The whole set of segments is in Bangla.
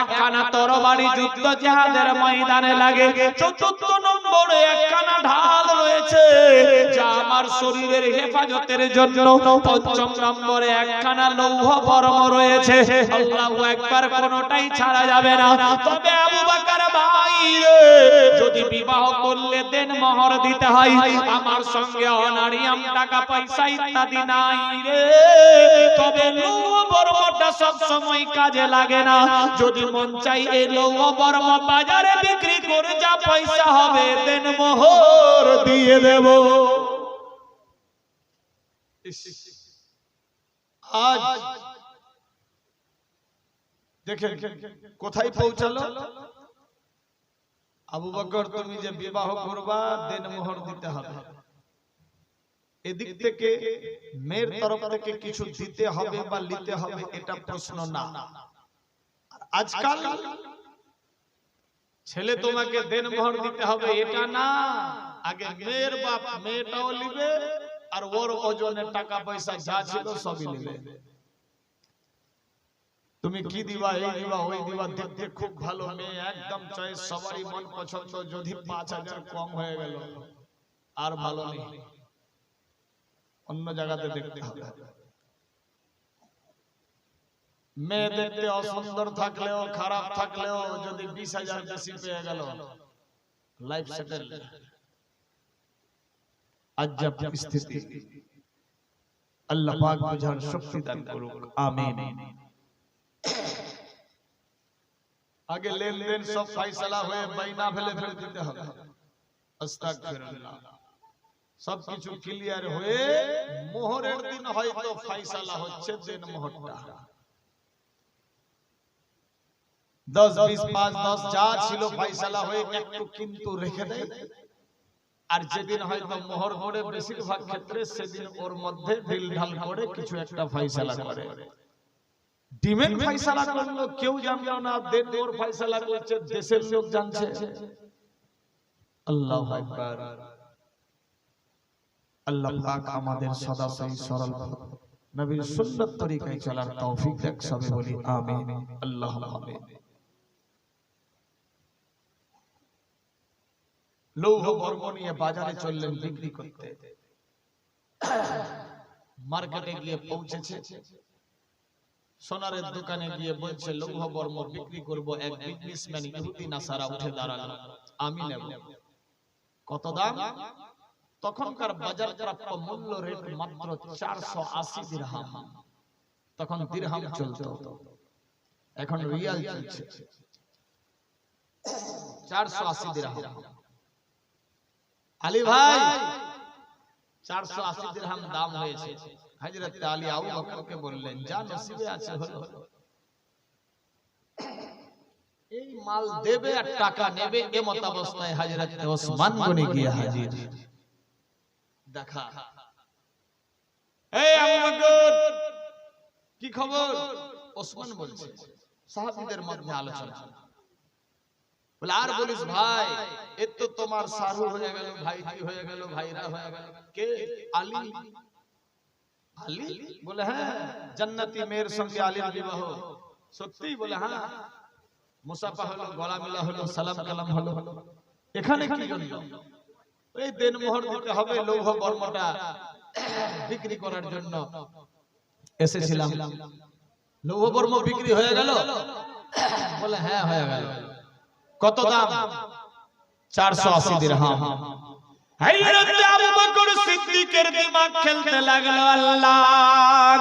একখানা তরবারি যুদ্ধ জেহাদের ময়দানে লাগে। চতুর্থ নম্বরে একখানা ঢাল রয়েছে, যা আমার শরীরের হেফাজতের জন্য। পঞ্চম নম্বরে একখানা লৌহ বর্ম রয়েছে। একবার কোনোটাই ছাড়া যাবে না। তবে আবু বাকার ভাই যদি বিবাহ করলে দেন মোহর দিতে হয়। আমার সঙ্গে অনারিয়াম টাকা পয়সা ইত্যাদি নাই রে। তবে লৌহ বর্মটা সব সময় কাজে লাগে না। যদি মন চাই এই লৌহ বর্ম বাজারে বিক্রি করে যা পয়সা হবে, দেন মোহর দিয়ে দেব। আজ দেখেন কোথায় পৌঁছালো? আবু বকর, তুমি যে বিবাহ করবা, দেন মোহর দিতে হবে। এদিক থেকে মেয়ের তরফ থেকে কিছু দিতে হবে বা নিতে হবে এটা প্রশ্ন না। আজকাল ছেলে তোমাকে দেন দিতে হবে এটা না। আগে মেয়ের বাপ মেয়েটাও নিবে আর ওর ওজনের টাকা পয়সা যা ছিল সবই নিবে। তুমি কি দিবা, এই দিবা, ওই দিবা, দেখতে খুব ভালো মেয়ে, একদম চয়েস সবারই মন পছন্দ, যদি পাঁচ হাজার কম হয়ে গেল, আর ভালো নেই। অন্য জায়গাতে দেখতে হবে। মেয়ে দেখতে অসুন্দর থাকলেও খারাপ থাকলেও যদি বিশ হাজার বেশি পেয়ে গেল লাইফ সেটেল আজ যা পরিস্থিতি আল্লাহ পাক বুঝার শক্তি দান করুক। আমিন। আগে লেনদেন সব ফয়সালা হয়ে বাইনা ফেলে ফেলে দিতে হবে। আস্তাগফিরুল্লাহ। সবকিছু ক্লিয়ার হয়ে মোহরের দিন হয়তো ফয়সালা হচ্ছে দিন মোহরটা দশ বিশ পাঁচ দশ যা ছিল ফয়সালা হয়ে একটু কিন্তু রেখে দেয়। আর যেদিন হয়তো মোহর করে বেশিরভাগ ক্ষেত্রে সেদিন ওর মধ্যে ঢিল ঢাল করে কিছু একটা ফয়সালা করে। ডিমেন্ট ফয়সালা করল কেউ জানলো না দেন ওর ফয়সালা করছে দেশের লোক জানছে। আল্লাহু আকবার। আল্লাহ পাক আমাদের সদা সহি সরল নবীর সুন্নাত তরিকায় চলার তৌফিক দেখ সবে বলি আমিন। আল্লাহুম্মা আমিন। লৌহ নিয়ে বাজারে চললেন বিক্রি করতে। মার্কেটে গিয়ে পৌঁছেছে। সোনারের দোকানে গিয়ে বলছে লৌহ বর্ম বিক্রি করব এক বিজনেসম্যান ইহুদি নাসারা উঠে দাঁড়াল। আমি নেব। কত দাম? তখনকার বাজার প্রাপ্য মূল্য রেট মাত্র চারশো আশি দিরহাম। তখন দিরহাম চলতো। এখন রিয়াল চলছে। চারশো আশি দিরহাম। আলী ভাই, চারশো আশি দিরহাম দাম হয়েছে। যা এই আর টাকা নেবে এ মতাবস্থায় হযরত ওসমান গনি গিয়ে হাজির। দেখা। এই কি খবর? ওসমান বলছে সাহাবীদের মধ্যে আলোচনা। বলে আর বলিস ভাই এ তো তোমার সারু হয়ে গেল ভাইজি হয়ে গেল ভাইরা হয়ে গেল। কে? আলী? আলী? বলে হ্যাঁ জান্নাতি মেয়ের সঙ্গে আলীর বিবাহ। সত্যি বলে হ্যাঁ মুসাফা হলো গলা মিলা হলো সালাম কালাম হলো। এখানে কি জন্য এই দেন মোহর দিতে হবে লৌহ বর্মটা বিক্রি করার জন্য। এসেছিলাম। লৌহ বর্ম বিক্রি হয়ে গেল? বলে হ্যাঁ হয়ে গেল। কত দাম? চারশো আশি দিরহাম। হযরত আবু বকর সিদ্দিকের দিমাগ খেলতে লাগল আল্লাহ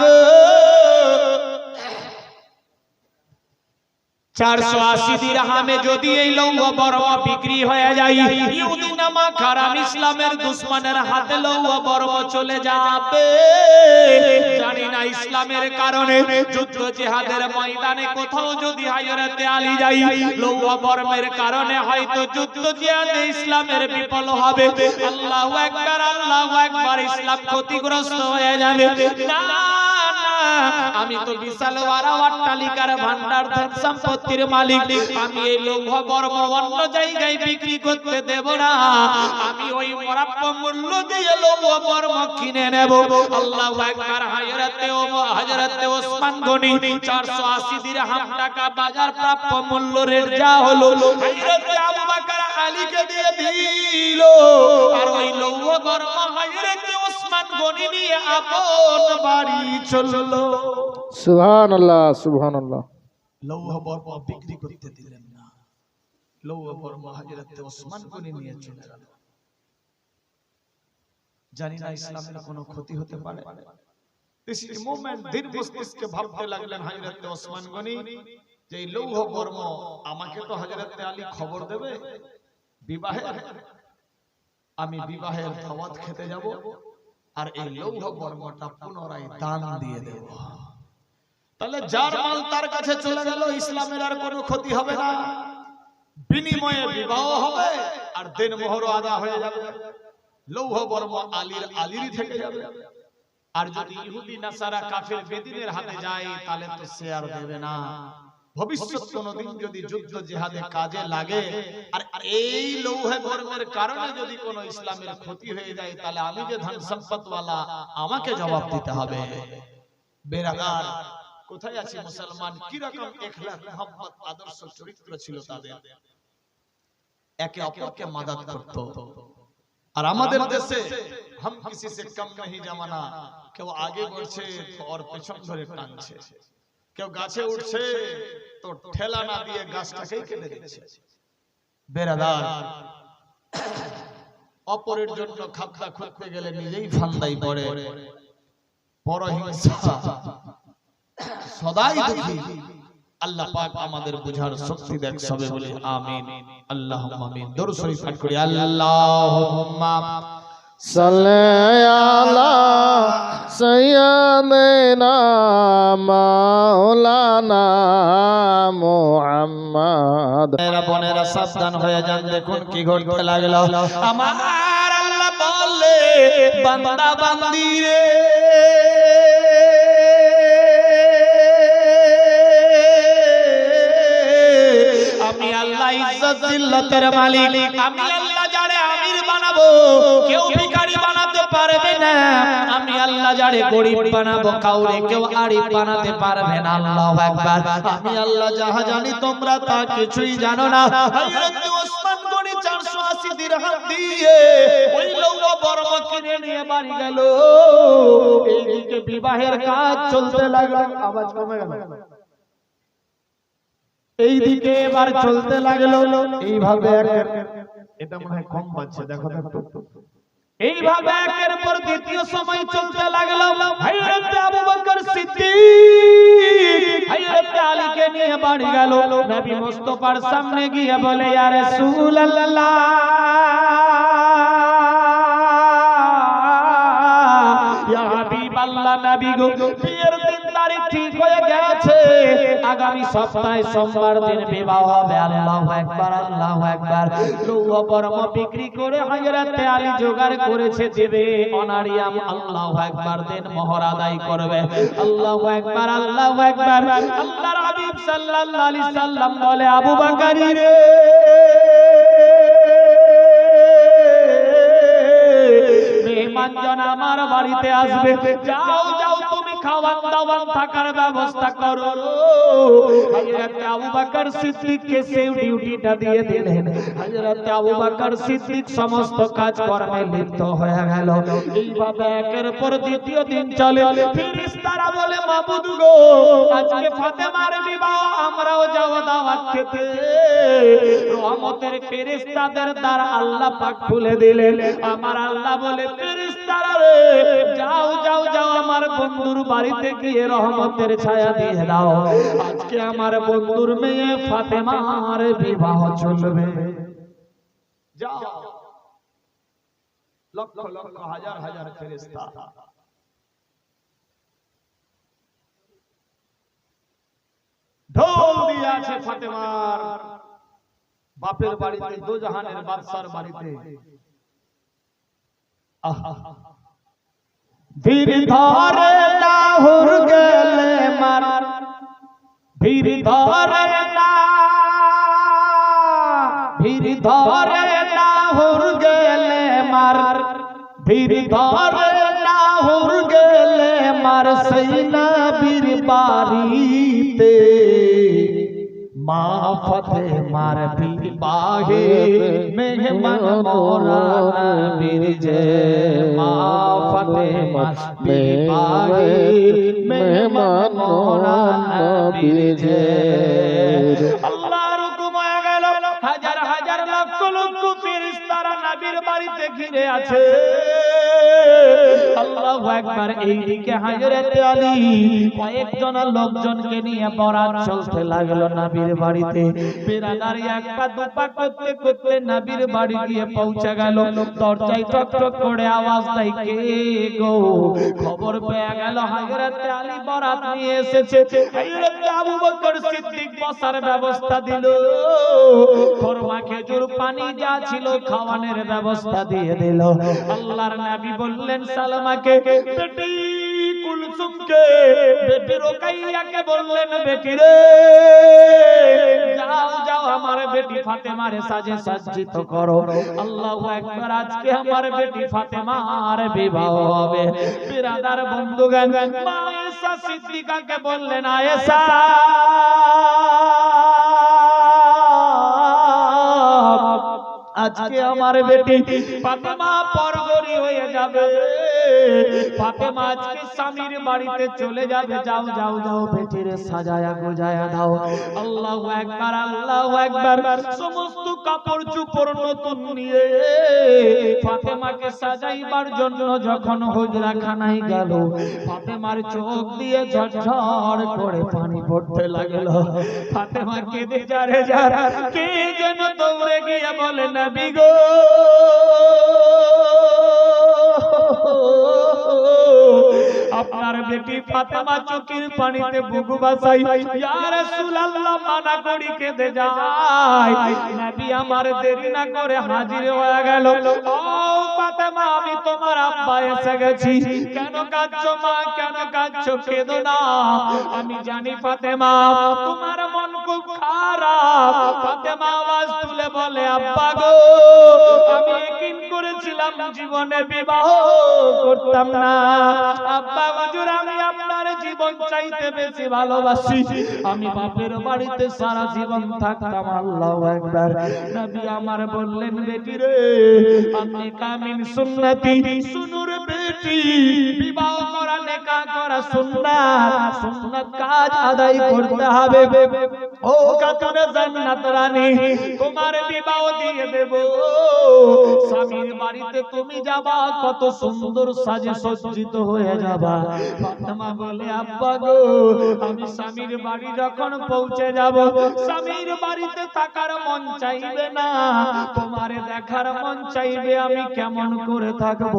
গো চারশো আশি দিরহামে যদি এই লৌহ বর্ম বিক্রি হয়ে যায় ইহুদি নামা খারাম ইসলামের দুশ্মনের হাতে লৌহ বর্ম চলে যাবে। জানি না ইসলামের কারণে যুদ্ধ জিহাদের ময়দানে কোথাও যদি হায়রাতে আলী যাই লৌহ বর্মের কারণে হয়তো যুদ্ধ জিহাদে ইসলামের বিফল হবে। আল্লাহু একবার আল্লাহু একবার ইসলাম ক্ষতিগ্রস্ত হয়ে যাবে। না। আমি তো বিশাল ওয়ারা অট্টালিকার ভান্ডার ধন সম্পত্তির মালিক। আমি এই লৌহ বর্ম অন্য জায়গায় বিক্রি করতে দেব না। আমি ওই প্রাপ্য মূল্য দিয়ে লৌহ বর্ম কিনে নেব। আল্লাহু আকবার হযরতে ও হযরতে ওসমান গনি 480 দিরহাম টাকা বাজার প্রাপ্য মূল্য রেট যা হলো হযরতে আবু বকর আলীকে দিয়ে দিল। আর ওই লৌহ বর্ম হযরতে ওসমান গনি নিয়ে আপন বাড়ি চলল। সুবহান আল্লাহ সুবহান আল্লাহ লৌহ বর্ম বিক্রি করতে দিলেন না। লৌহ বর্ম হাজরতে ওসমান গনি নিয়ে চলে গেল। জানি না ইসলামের কোনো ক্ষতি হতে পারে। ধীর মস্তিষ্কে ভাবতে লাগলেন ওসমান গনি যে লৌহ বর্ম আমাকে তো আলী খবর দেবে। বিবাহের আমি বিবাহের দাওয়াত খেতে যাব। আর এই লৌহ বর্মটা পুনরায় দান দিয়ে দেব তাহলে যার মাল তার কাছে চলে গেল ইসলামের আর কোনো ক্ষতি হবে না। বিনিময়ে বিবাহ হবে আর দেন মোহর আদা হয়ে যাবে। লৌহ বর্ম আলীর আলীরই থেকে যাবে। আর যদি ইহুদি নাসারা কাফের বেদিনের হাতে যায় তাহলে তো সে আর দেবে না। ভবিষ্যৎ কোনদিন যদি যুদ্ধ জিহাদে কাজে লাগে আর এই লৌহে ধর্মের কারণে যদি কোন ইসলামের ক্ষতি হয়ে যায় তাহলে আমি যে ধন সম্পদওয়ালা আমাকে জবাব দিতে হবে। বেরাগার কোথায় আছে মুসলমান? কি রকম ইখলাস মুহাম্মদ আদর্শ চরিত্র ছিল তাদের। একে অপরকে মাদাত করত। আর আমাদের দেশে হাম কিসি সে কম নহি জামানা। কেউ আগে বলছে তো আর পেছন ধরে টানছে। কেউ গাছে উঠছে তো ঠেলা না দিয়ে গাছটাকেই কেটে দিচ্ছে। বেরাদার অপরের জন্য খাদ্দা খুঁজতে গেলে নিজেই ফান্দাই পড়ে। পরহিংসা। সদাই দুঃখী। আল্লাহ পাক আমাদের বুঝার শক্তি দেখ সবে বলে আমিন। আল্লাহ আমিন। দরুদ শরীফ পাঠ করি। আল্লাহুম্মা। সাল্লি আলা সাইয়্যিদিনা মাওলানা মুহাম্মদ। মেরা বোনেরা, সাবধান হয়ে যান, দেখুন কি ঘটতে লাগল। আমার আল্লাহ বলে বান্দা বান্দি রে। আমি আল্লাহ ইজ্জত, জিল্লাতের মালিক। আমি বানাবো। কেউ ভিখারি বানাতে পারবে না। আমি আল্লাহ যারে গরিব বানাবো, কাউরে কেউ আরিফ বানাতে পারবে না। আল্লাহু আকবার। আমি আল্লাহ যাহা জানি, তোমরা তা কিছুই জানো না। হযরত ওসমান গনি 480 দিরহাম দিয়ে ওই কিনে নিয়ে বাড়ি গেল। এইদিকে বিবাহের কাজ চলতে লাগল। আওয়াজ কমে গেল। এইদিকে এবার চলতে লাগল। এইভাবে এটা মনে হয় কম বাজছে দেখো দেখো। এইভাবে একের পর দ্বিতীয় সময় চলতে লাগল হযরত আবু বকর সিদ্দিক। হযরত আলীকে নিয়ে বাড়ি গেল। নবী মুস্তাফার সামনে গিয়ে বলে ইয়া রাসূলুল্লাহ। ইয়া হাবিবাল্লাহ নবী গো তারিখ ঠিক হয়ে গেছে। আগামী সপ্তাহে সোমবার দিন বিবাহ হবে। লৌহ বিক্রি করে আলী জোগাড় করেছে দেবে। অনারিয়াম দিন আদায় করবে। আল্লাহর সাল্লাল্লাহু আলাইহি সাল্লাম বলে, আবু রে, মেহমান জন আমার বাড়িতে আসবে। যাও খাওয়ান দাওয়ান থাকার ব্যবস্থা করো। হযরত আবু বকর সিদ্দিক কে সেই ডিউটিটা দিয়ে দিলেন। আবু বকর সিদ্দিক সমস্ত কাজ লিপ্ত হয়ে গেল। এইভাবে একের পর দ্বিতীয় দিন চলে। বলে, মাবুদ গো, আজকে ফাতেমার বিবাহ, আমরাও যাব দাওয়াত খেতে। রহমতের ফেরেশতাদের আল্লাহ পাক খুলে দিলেন। আমার আল্লাহ বলে, ফেরেশতারা রে, যাও যাও যাও, আমার বন্ধুর বাড়িতে গিয়ে রহমতের ছায়া দিয়ে দাও। আজকে আমার বন্ধুর মেয়ে ফাতেমার বিবাহ চলবে। যাও লক্ষ লক্ষ হাজার হাজার ফেরেশতা ঢোল দিয়ে আছে ফাতেমার বাপের বাড়িতে দোজাহানের বাদশার বাড়িতে আহা ভিড় ধরে লাহুর গেলে মার ভিড় ধরে না ভিড় ধরে ভিড় ধরে লাহুর গেলে মার সেই না বীর বাড়িতে। মা ফতে মার বিবাহে মেহমান মোরা নবীর যে মা ফতে মার বিবাহে মেহমান মোরা নবীর যে। আল্লাহর হুকুম হয়ে গেল। হাজার হাজার লক্ষ লক্ষ ফেরেশতারা নাবির বাড়িতে ঘিরে আছে। আল্লাহু আকবার, এইদিকে হযরত আলী লোকজনকে নিয়ে বরাত চলতে লাগল নবীর বাড়িতে। বেরাদারি এক পা, দু পা করতে করতে নবীর বাড়ি গিয়ে পৌঁছে গেল। দরজায় করে আওয়াজ দেয়, কে গো? খবর পেয়ে গেল হযরত আলী বরাত নিয়ে এসেছে। হযরত আবু বকর সিদ্দিক বসার ব্যবস্থা দিল। খেজুর, পানি যা ছিল খাওয়ানোর ব্যবস্থা দিয়ে দিল। আল্লাহর নবী বললেন সালমাকে বেটি কুলসুমকে বেটি রোকাইয়াকে বললেন বেটি রে যাও যাও আমার বেটি ফাতেমারে সাজে সজ্জিত করো। আল্লাহু আকবার আজকে আমার বেটি ফাতেমার বিবাহ হবে। বিরাদার বন্ধুগণ মা আয়েশা সিদ্দিকাকে বললেন আয়েশা আজকে আমার বেটি ফাতেমা পরগরি হয়ে যাবে। সাজাইবার জন্য যখন হুজরা খানায় গেল, ফাতেমার চোখ দিয়ে ঝরঝর করে পানি পড়তে লাগল। ফাতেমা কেঁদে যারে যারা, কে যেন দৌড়ে গিয়ে বলে, নবী গো! আপনার বেটি ফাতেমা চোখের পানিতে বুক বাসাই ইয়া রাসূলুল্লাহ, মানা করি কেঁদে নবী আমার দেরি না করে হাজির হয়ে গেল। ও ফাতেমা, আমি তোমার আব্বা এসে গেছি। কেন কাঁদছো মা? কেন কাঁদছো? কেঁদো না। আমি জানি ফাতেমা, তোমার মন খুব খারাপ। ফাতেমা আওয়াজ তুলে বলে, আব্বা গো, আমি করেছিলাম জীবনে বিবাহ করতাম না। আব্বা হুজুর আমি আপনার জীবন চাইতে বেশি ভালোবাসি। আমি বাপের বাড়িতে সারা জীবন থাকতাম, আল্লাহু আকবার। নবী আমার বললেন, বেটি রে, আপনি কামিন সুন্নতি শুনুর বেটি বাড়িতে তুমি যাবা, কত সুন্দর সাজে সজ্জিত হয়ে যাবা। ফাতেমা বলে, আব্বা গো, আমি স্বামীর বাড়ি যখন পৌঁছে যাব, স্বামীর বাড়িতে থাকার মন চাইবে না। তোমারে দেখার মন চাইবে আমি কেমন করে থাকব?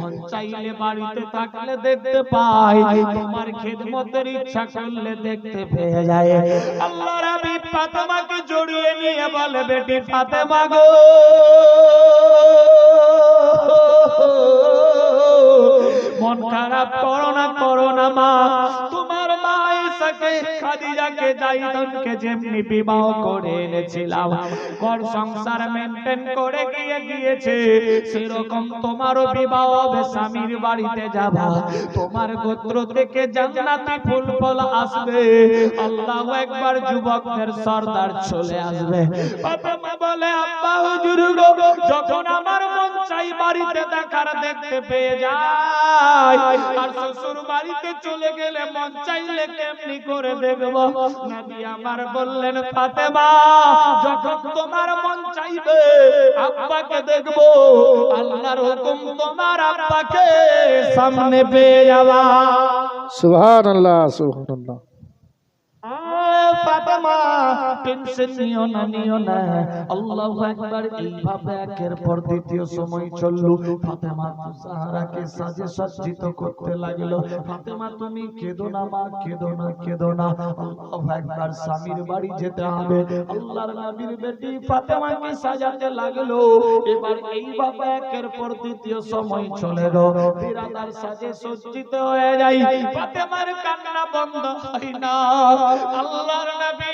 মন চাইলে বাড়িতে থাকলে দেখতে পাই, তোমার খেদমতের ইচ্ছা করলে দেখতে পেয়ে যায়। আল্লাহ রাবি ফাতেমাকে জড়িয়ে নিয়ে বলে, বেটি ফাতেমা গো, মন খারাপ করো না করো না মা স্বামীর বাড়িতে যাবা। তোমার গোত্র থেকে জান্নাতি ফুল ফল আসবে। আল্লাহ একবার যুবকদের সর্দার চলে আসবে। বলে, আব্বা হুজুর যখন আমার মন চাই বাড়িতে দেখতে পেয়ে যায় আর শ্বশুর বাড়িতে চলে গেলে মন চাইলে কেমনি করে দেখব। নবী আমার বললেন ফাতেমা যখন তোমার মন চাইবে আব্বাকে দেখব। আল্লাহর হুকুম তোমার আব্বাকে সামনে পেয়ে যাবা। সুবহানাল্লাহ সুবহান ফাতেমা টেনশন নিও না নিও না। আল্লাহু আকবার, এইভাবে একের পর দ্বিতীয় সময় চলল। ফাতেমা তো সাজে সজ্জিত করতে লাগল। ফাতেমা, তুমি কেঁদো না মা, কেঁদো না কেঁদো না। আল্লাহু আকবার, স্বামীর বাড়ি যেতে হবে। আল্লাহর নবীর বেটি ফাতেমাকে সাজাতে লাগল। এবার এইভাবে একের পর দ্বিতীয় সময় চলে গো। বিরাদার সাজে সজ্জিত হয়ে যাই। ফাতেমার কান্না বন্ধ হয় না। আল্লাহর নবী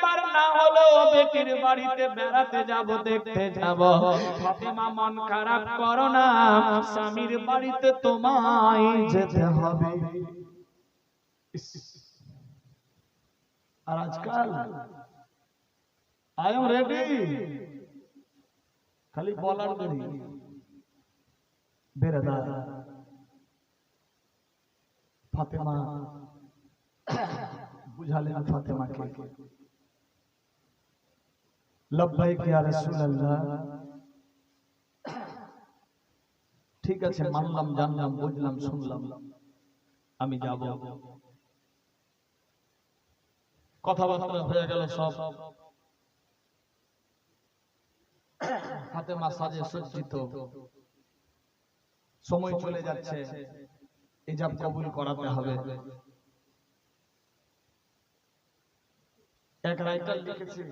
না হলেও বেটির বাড়িতে বেড়াতে যাব, দেখতে যাব। ফাতেমা মন খারাপ করো না, স্বামীর বাড়িতে তোমায় যেতে হবে। আর আজকাল আই এম রেডি। খালি বলার দেরি। বেরেদা ফাতেমা, বুঝালেন ফাতেমাকে। লব্বাইক ইয়া রাসূলুল্লাহ। ঠিক আছে, মানলাম, জানলাম, বুঝলাম, শুনলাম। আমি যাব। কথাবার্তা হয়ে গেল সব। ফাতেমা সাজে সজ্জিত। সময় চলে যাচ্ছে। এই ইজাব কবুল করাতে হবে। এক রাইটার লিখেছে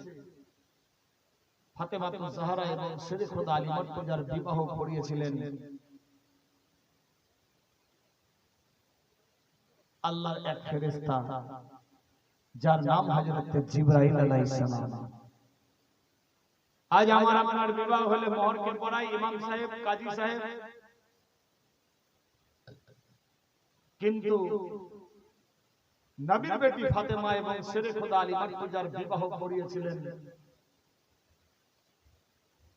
আজ আমার আপনার বিবাহ সাহেব কিন্তু নবীর বেটি ফাতেমা এবং শেরে খোদা আলী মার্তুজার বিবাহ করিয়েছিলেন।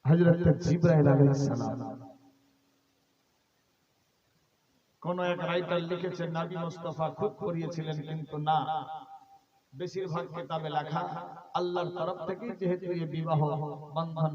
হযরত জিবরাইল আলাইহিস সালাম। কোন এক রাইটার লিখেছেন, নাবি মোস্তফা খুব করিয়েছিলেন কিন্তু না। বেশিরভাগ কিতাবে লেখা আল্লাহর তরফ থেকে যেহেতু বিবাহ বন্ধন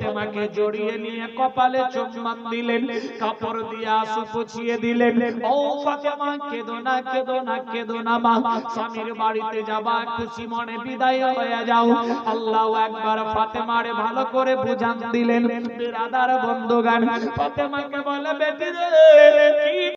ফাতেমাকে জড়িয়ে নিয়ে কপালে চুম্বন দিলেন, কাপড় দিয়ে আঁসু পুছিয়ে দিলেন। ও ফাতেমা, কেঁদো না কেঁদো না কেঁদো না মা। স্বামীর বাড়িতে যাবা খুশি মনে বিদায় হয়ে যাও। আল্লাহ একবার ফাতেমারে ভালো করে বুঝান দিলেন। বিরাদার বন্ধুগান, ফাতেমাকে বলে, বেটি রে, কি